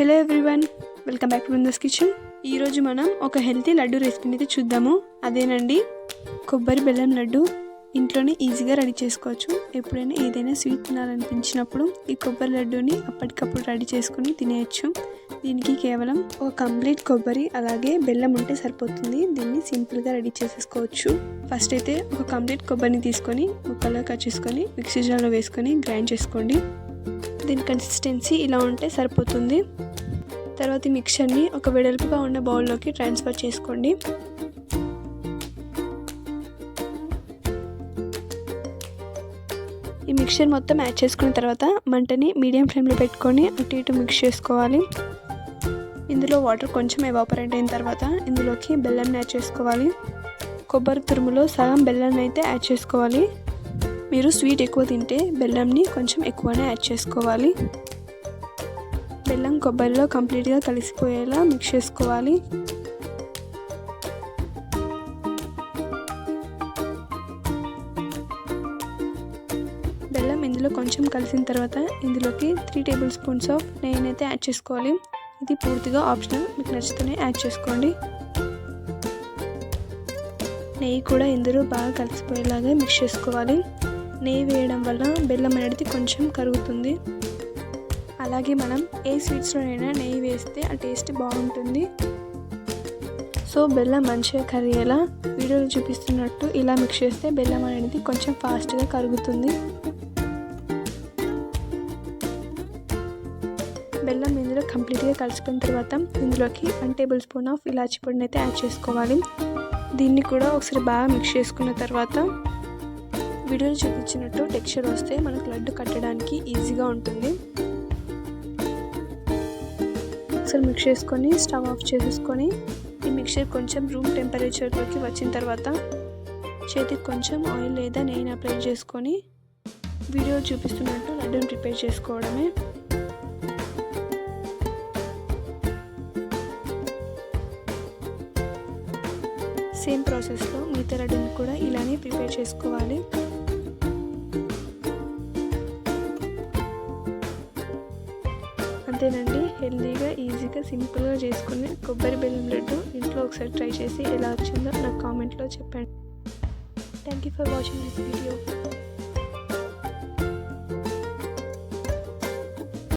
Hello everyone welcome back to Brinda's kitchen ఈరోజు మనం ఒక హెల్తీ లడ్డు రెసిపీని అయితే చూద్దాము. అదేనండి కొబ్బరి బెల్లం లడ్డు. ఇంట్లోనే ఈజీగా రెడీ చేసుకోవచ్చు. ఎప్పుడైనా ఏదైనా స్వీట్ తినాలనిపించినప్పుడు ఈ కొబ్బరి లడ్డూని అప్పటికప్పుడు రెడీ చేసుకుని తినేయచ్చు. దీనికి కేవలం ఒక కంప్లీట్ కొబ్బరి అలాగే బెల్లం ఉంటే సరిపోతుంది. దీన్ని సింపుల్గా రెడీ చేసేసుకోవచ్చు. ఫస్ట్ అయితే ఒక కంప్లీట్ కొబ్బరిని తీసుకొని ముక్కలో కట్ చేసుకొని మిక్సీ జార్లో వేసుకొని గ్రైండ్ చేసుకోండి. దీని కన్సిస్టెన్సీ ఇలా ఉంటే సరిపోతుంది. తర్వాత ఈ మిక్చర్ని ఒక వెడల్పుగా ఉన్న బౌల్లోకి ట్రాన్స్ఫర్ చేసుకోండి. ఈ మిక్చర్ మొత్తం యాడ్ చేసుకున్న తర్వాత మంటని మీడియం ఫ్లేమ్లో పెట్టుకొని అటు ఇటు మిక్స్ చేసుకోవాలి. ఇందులో వాటర్ కొంచెం ఎవాపరేట్ అయిన తర్వాత ఇందులోకి బెల్లం యాడ్ చేసుకోవాలి. కొబ్బరి తురుములో సగం బెల్లాన్ని అయితే యాడ్ చేసుకోవాలి. మీరు స్వీట్ ఎక్కువ తింటే బెల్లంని కొంచెం ఎక్కువనే యాడ్ చేసుకోవాలి. బెల్లం కొబ్బరిలో కంప్లీట్గా కలిసిపోయేలా మిక్స్ చేసుకోవాలి. బెల్లం ఇందులో కొంచెం కలిసిన తర్వాత ఇందులోకి త్రీ టేబుల్ స్పూన్స్ ఆఫ్ నెయ్యిని అయితే యాడ్ చేసుకోవాలి. ఇది పూర్తిగా ఆప్షనల్. మీకు నచ్చితేనే యాడ్ చేసుకోండి. నెయ్యి కూడా ఇందులో బాగా కలిసిపోయేలాగా మిక్స్ చేసుకోవాలి. నెయ్యి వేయడం వల్ల బెల్లం అనేది కొంచెం కరుగుతుంది. అలాగే మనం ఏ స్వీట్స్లోనైనా నెయ్యి వేస్తే ఆ టేస్ట్ బాగుంటుంది. సో బెల్లం మంచిగా కరిగేలా వీడియోలో చూపిస్తున్నట్టు ఇలా మిక్స్ చేస్తే బెల్లం అనేది కొంచెం ఫాస్ట్గా కరుగుతుంది. బెల్లం ఇందులో కంప్లీట్గా కలిసిపోయిన తర్వాత ఇందులోకి వన్ టేబుల్ స్పూన్ ఆఫ్ ఇలాచి పొడిని అయితే యాడ్ చేసుకోవాలి. దీన్ని కూడా ఒకసారి బాగా మిక్స్ చేసుకున్న తర్వాత వీడియోలో చూపించినట్టు టెక్స్చర్ వస్తే మనకు లడ్డు కట్టడానికి ఈజీగా ఉంటుంది. ఒకసారి మిక్స్ చేసుకొని స్టవ్ ఆఫ్ చేసేసుకొని ఈ మిక్చర్ కొంచెం రూమ్ టెంపరేచర్లోకి వచ్చిన తర్వాత చేతికి కొంచెం ఆయిల్ లేదా నెయ్యిని అప్లై చేసుకొని వీడియో చూపిస్తున్నట్టు లడ్డూని ప్రిపేర్ చేసుకోవడమే. సేమ్ ప్రాసెస్లో మిగతా లడ్డూని కూడా ఇలానే ప్రిపేర్ చేసుకోవాలి. అంతేనండి. హెల్తీగా ఈజీగా సింపుల్గా చేసుకుని కొబ్బరి బెల్లం లడ్డు ఇంట్లో ఒకసారి ట్రై చేసి ఎలా వచ్చిందో నాకు కామెంట్లో చెప్పండి. Thank you for watching this video